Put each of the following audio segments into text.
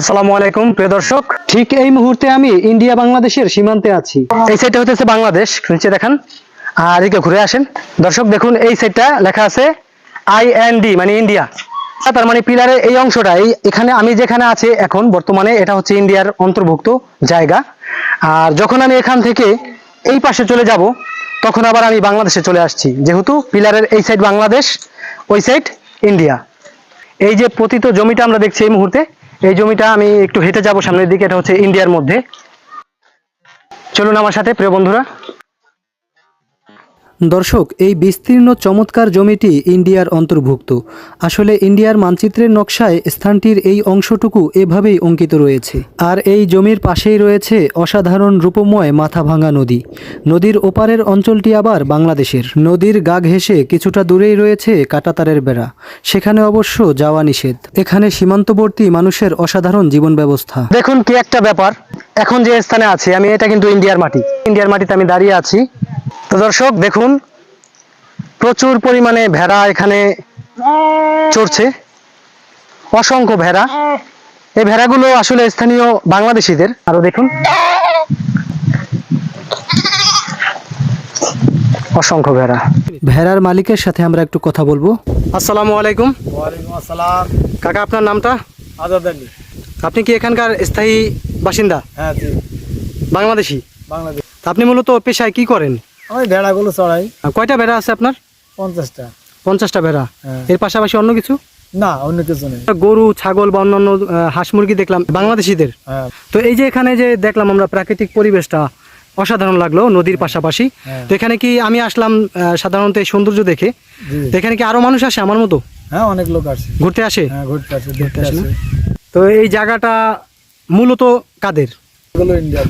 আসসালামু আলাইকুম, প্রিয় দর্শক। ঠিক এই মুহূর্তে আমি ইন্ডিয়া বাংলাদেশের সীমান্তে আছি। এই সাইডটা হতেছে বাংলাদেশ, নিচে দেখান। আর এদিকে ঘুরে আসেন। দর্শক, দেখুন, এই সাইডটা লেখা আছে আই এন ডি মানে ইন্ডিয়া। তার মানে পিলারের এই অংশটা, এই এখানে আমি যেখানে আছি এখন, বর্তমানে এটা হচ্ছে ইন্ডিয়ার অন্তর্ভুক্ত জায়গা। আর যখন আমি এখান থেকে এই পাশে চলে যাব, তখন আবার আমি বাংলাদেশে চলে আসছি। যেহেতু পিলারের এই সাইড বাংলাদেশ, ওই সাইড ইন্ডিয়া। এই যে পতিত জমিটা আমরা দেখছি এই মুহূর্তে এই জমিটা আমি একটু হেঁটে যাব সামনের দিকে, এটা হচ্ছে ইন্ডিয়ার মধ্যে। চলুন আমার সাথে, প্রিয় বন্ধুরা। দর্শক, এই বিস্তীর্ণ চমৎকার জমিটি ইন্ডিয়ার অন্তর্ভুক্ত। আসলে ইন্ডিয়ার মানচিত্রের নকশায় স্থানটির এই অংশটুকু এভাবেই অঙ্কিত রয়েছে। আর এই জমির পাশেই রয়েছে অসাধারণ রূপময় মাথাভাঙা নদী। নদীর ওপারের অঞ্চলটি আবার বাংলাদেশের। নদীর গা ঘেঁষে কিছুটা দূরেই রয়েছে কাটাতারের বেড়া। সেখানে অবশ্য যাওয়া নিষেধ। এখানে সীমান্তবর্তী মানুষের অসাধারণ জীবন ব্যবস্থা দেখুন কি একটা ব্যাপার। এখন যে স্থানে আছি, আমি এটা কিন্তু ইন্ডিয়ার মাটি। ইন্ডিয়ার মাটিতে আমি দাঁড়িয়ে আছি। তো দর্শক দেখুন প্রচুর পরিমাণে ভেড়া এখানে চড়ছে। অসংখ্য ভেড়া। এই ভেড়াগুলো আসলে স্থানীয় বাংলাদেশিদের। আরও দেখুন। অসংখ্য ভেড়া। ভেড়ার মালিকের সাথে আমরা একটু কথা বলব। আসসালামু আলাইকুম। ওয়ালাইকুম আসসালাম। কাকা আপনার নামটা? আজাদ আলী। আপনি কি এখানকার স্থায়ী বাসিন্দা? হ্যাঁ জি। বাংলাদেশি? বাংলাদেশ। আপনি মূলত পেশায় কি করেন? আমি ভেড়াগুলো চড়াই। কয়টা ভেড়া আছে আপনার? পঞ্চাশটা। পঞ্চাশটা ভেড়া। হ্যাঁ। এর পাশাপাশি অন্য কিছু? না অন্য কিছু নেই। গরু ছাগল বা অন্যান্য হাঁস মুরগি দেখলাম বাংলাদেশিদের। হ্যাঁ। তো এই যে এখানে যে দেখলাম আমরা প্রাকৃতিক পরিবেশটা অসাধারণ লাগল নদীর পাশাপাশি। হ্যাঁ। তো এখানে কি আমি আসলাম সাধারণত এই সৌন্দর্য দেখে? তো এখানে কি আরও মানুষ আসে আমার মতো? হ্যাঁ অনেক লোক আসে। ঘুরতে আসে? ঘুরতে আসে দেখতে আসে তো এই জায়গাটা মূলত কাদের? ইন্ডিয়ার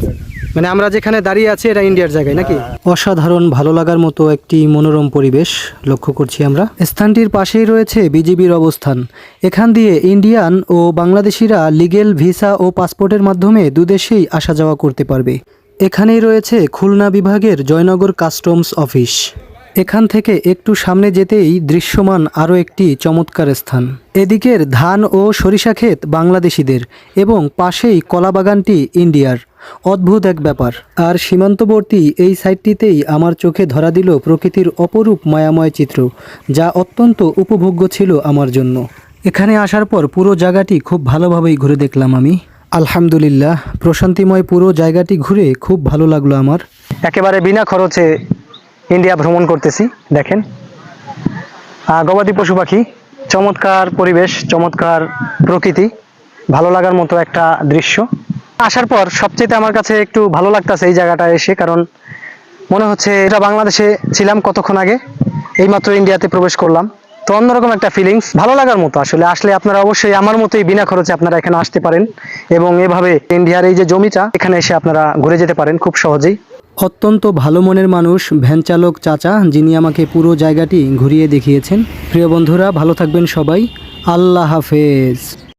মানে আমরা যেখানে দাঁড়িয়ে আছি, এটা ইন্ডিয়ার জায়গায়, নাকি? অসাধারণ ভালো লাগার মতো একটি মনোরম পরিবেশ লক্ষ্য করছি আমরা। স্থানটির পাশেই রয়েছে বিজিবির অবস্থান। এখান দিয়ে ইন্ডিয়ান ও বাংলাদেশিরা লিগেল ভিসা ও পাসপোর্টের মাধ্যমে দুদেশেই আসা যাওয়া করতে পারবে। এখানেই রয়েছে খুলনা বিভাগের জয়নগর কাস্টমস অফিস এখান থেকে একটু সামনে যেতেই দৃশ্যমান আরও একটি চমৎকার স্থান। এদিকের ধান ও সরিষা ক্ষেত বাংলাদেশিদের এবং পাশেই কলাবাগানটি ইন্ডিয়ার। অদ্ভুত এক ব্যাপার। আর সীমান্তবর্তী এই সাইটটিতেই আমার চোখে ধরা দিল প্রকৃতির অপরূপ মায়াময় চিত্র, যা অত্যন্ত উপভোগ্য ছিল আমার জন্য। এখানে আসার পর পুরো জায়গাটি খুব ভালোভাবেই ঘুরে দেখলাম আমি। আলহামদুলিল্লাহ, প্রশান্তিময় পুরো জায়গাটি ঘুরে খুব ভালো লাগল আমার। একেবারে বিনা খরচে ইন্ডিয়া ভ্রমণ করতেছি, দেখেন। গবাদি পশু পাখি, চমৎকার পরিবেশ, চমৎকার প্রকৃতি, ভালো লাগার মতো একটা দৃশ্য। আসার পর সবচেয়ে আমার কাছে একটু ভালো লাগতেছে এই জায়গাটা এসে, কারণ মনে হচ্ছে এটা বাংলাদেশে ছিলাম কতক্ষণ আগে, এইমাত্র ইন্ডিয়াতে প্রবেশ করলাম। তো অন্যরকম একটা ফিলিংস ভালো লাগার মতো আসলে। আসলে আপনারা অবশ্যই আমার মতোই বিনা খরচে আপনারা এখানে আসতে পারেন এবং এভাবে ইন্ডিয়ার এই যে জমিটা, এখানে এসে আপনারা ঘুরে যেতে পারেন খুব সহজেই। অত্যন্ত ভালো মনের মানুষ ভ্যানচালক চাচা, যিনি আমাকে পুরো জায়গাটি ঘুরিয়ে দেখিয়েছেন। প্রিয় বন্ধুরা, ভালো থাকবেন সবাই। আল্লাহ হাফেজ।